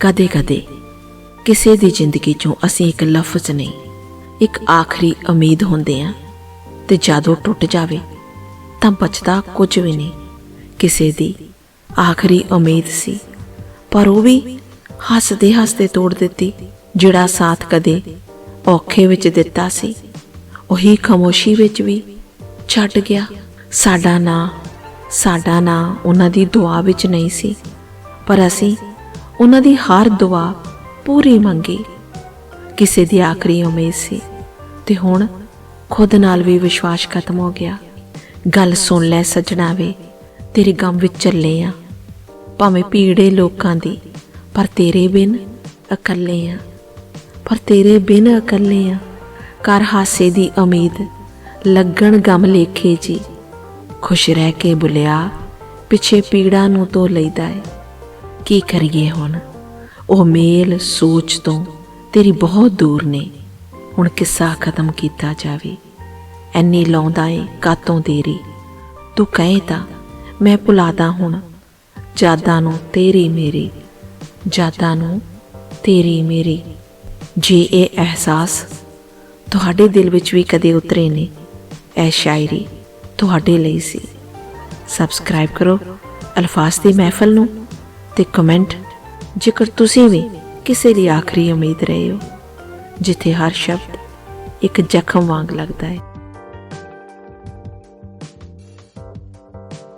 ਕਦੇ-ਕਦੇ ਕਿਸੇ ਦੀ ਜ਼ਿੰਦਗੀ 'ਚੋਂ ਅਸੀਂ ਇੱਕ ਲਫ਼ਜ਼ ਨਹੀਂ, ਇੱਕ ਆਖਰੀ ਉਮੀਦ ਹੁੰਦੇ ਆ ਤੇ ਜਦੋਂ ਟੁੱਟ ਜਾਵੇ ਤਾਂ ਬਚਦਾ ਕੁਝ ਵੀ ਨਹੀਂ। ਕਿਸੇ ਦੀ ਆਖਰੀ ਉਮੀਦ ਸੀ, ਪਰ ਉਹ ਵੀ ਹੱਸਦੇ ਹੱਸਦੇ ਤੋੜ ਦਿੱਤੀ, ਜਿਹੜਾ ਸਾਥ ਕਦੇ ਔਖੇ ਵਿੱਚ ਦਿੱਤਾ ਸੀ। ਉਹੀ ਖਾਮੋਸ਼ੀ ਵਿੱਚ ਵੀ ਛੱਡ ਗਿਆ। ਸਾਡਾ ਨਾਂ ਸਾਡਾ ਨਾਂ ਉਹਨਾਂ ਦੀ ਦੁਆ ਵਿੱਚ ਨਹੀਂ ਸੀ, ਪਰ ਅਸੀਂ ਉਹਨਾਂ ਦੀ ਹਰ ਦੁਆ ਪੂਰੀ ਮੰਗੀ। ਕਿਸੇ ਦੀ ਆਖਰੀ ਉਮੀਦ ਸੀ ਤੇ ਹੁਣ ਖੁਦ ਨਾਲ ਵੀ ਵਿਸ਼ਵਾਸ ਖਤਮ ਹੋ ਗਿਆ। ਗੱਲ ਸੁਣ ਲੈ ਸੱਜਣਾ ਵੇ, ਤੇਰੇ ਗਮ ਵਿੱਚ ਚੱਲੇ ਆ। ਭਾਵੇਂ ਪੀੜੇ ਲੋਕਾਂ ਦੀ, ਪਰ ਤੇਰੇ ਬਿਨ ਇਕੱਲੇ ਆ। ਪਰ ਤੇਰੇ ਬਿਨ ਇਕੱਲੇ ਆ। ਕਰ ਹਾਸੇ ਦੀ ਉਮੀਦ, ਲੱਗਣ ਗਮ ਲੇਖੇ ਜੀ। ਖੁਸ਼ ਰਹਿ ਕੇ ਬੁਲਿਆ, ਪਿੱਛੇ ਪੀੜਾ ਨੂੰ ਤੋ ਲਈਦਾ ਏ। ਕੀ ਕਰੀਏ ਹੁਣ? ਉਹ ਮੇਲ ਸੋਚ ਤੋਂ ਤੇਰੀ ਬਹੁਤ ਦੂਰ ਨੇ। ਹੁਣ ਕਿੱਸਾ ਖਤਮ ਕੀਤਾ ਜਾਵੇ। ਐਨੀ ਲਾਉਂਦਾ ਏ ਕਾਤੋਂ ਦੇਰੀ ਤੂੰ ਕਹੇ ਤਾਂ, ਮੈਂ ਭੁਲਾਦਾ ਹੁਣ। ਜਾਦਾਂ ਨੂੰ ਤੇਰੀ ਮੇਰੀ। ਜਾਦਾਂ ਨੂੰ ਤੇਰੀ ਮੇਰੀ। ਜੇ ਇਹ ਅਹਿਸਾਸ ਤੁਹਾਡੇ ਦਿਲ ਵਿੱਚ ਵੀ ਕਦੇ ਉਤਰੇ ਨੇ, ਇਹ ਸ਼ਾਇਰੀ ਤੁਹਾਡੇ ਲਈ ਸੀ। ਸਬਸਕ੍ਰਾਈਬ ਕਰੋ ਅਲਫਾਜ਼ ਦੀ ਮਹਿਫਲ ਨੂੰ। ਤੇ ਕਮੈਂਟ ਜੇਕਰ ਤੁਸੀਂ ਵੀ ਕਿਸੇ ਦੀ ਆਖਰੀ ਉਮੀਦ ਰਹੇ ਹੋ, ਜਿੱਥੇ ਹਰ ਸ਼ਬਦ ਇੱਕ ਜ਼ਖਮ ਵਾਂਗ ਲੱਗਦਾ ਹੈ।